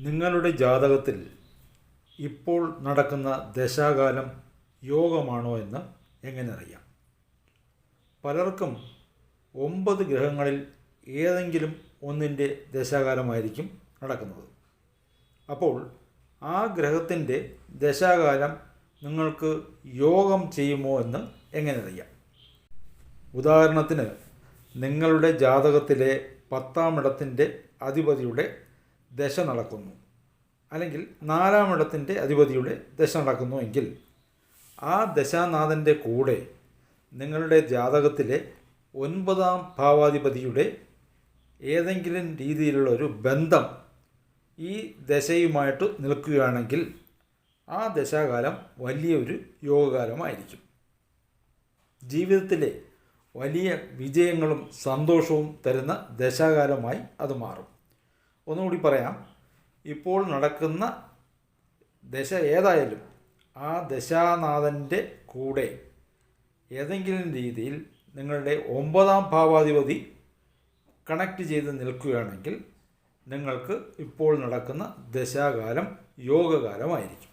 നിങ്ങളുടെ ജാതകത്തിൽ ഇപ്പോൾ നടക്കുന്ന ദശാകാലം യോഗമാണോ എന്ന് എങ്ങനെ അറിയാം? പലർക്കും ഒമ്പത് ഗ്രഹങ്ങളിൽ ഏതെങ്കിലും ഒന്നിന്റെ ദശാകാലമായിരിക്കും നടക്കുന്നത്. അപ്പോൾ ആ ഗ്രഹത്തിന്റെ ദശാകാലം നിങ്ങൾക്ക് യോഗം ചെയ്യുമോ എന്ന് എങ്ങനെ അറിയാം? ഉദാഹരണത്തിന് നിങ്ങളുടെ ജാതകത്തിലെ പത്താം ഇടത്തിന്റെ അധിപതിയുടെ ദശ നടക്കുന്നു. അല്ലെങ്കിൽ നാലാമിടത്തിന്റെ അധിപതിയുടെ ദശ നടക്കുന്നു എങ്കിൽ ആ ദശാനാഥന്റെ കൂടെ നിങ്ങളുടെ ജാതകത്തിലെ ഒൻപതാം ഭാവാധിപതിയുടെ ഏതെങ്കിലും രീതിയിലുള്ള ഒരു ബന്ധം ഈ ദശയുമായിട്ട് നിൽക്കുകയാണെങ്കിൽ ആ ദശാകാലം വലിയൊരു യോഗകാലമായിരിക്കും. ജീവിതത്തിലെ വലിയ വിജയങ്ങളും സന്തോഷവും തരുന്ന ദശാകാലമായി അത് മാറും. ഒന്നുകൂടി പറയാം. ഇപ്പോൾ നടക്കുന്ന ദശ ഏതായാലും ആ ദശാനാഥന്റെ കൂടെ ഏതെങ്കിലും രീതിയിൽ നിങ്ങളുടെ ഒമ്പതാം ഭാവാധിപതി കണക്റ്റ് ചെയ്ത് നിൽക്കുകയാണെങ്കിൽ നിങ്ങൾക്ക് ഇപ്പോൾ നടക്കുന്ന ദശാകാലം യോഗകാലമായിരിക്കും.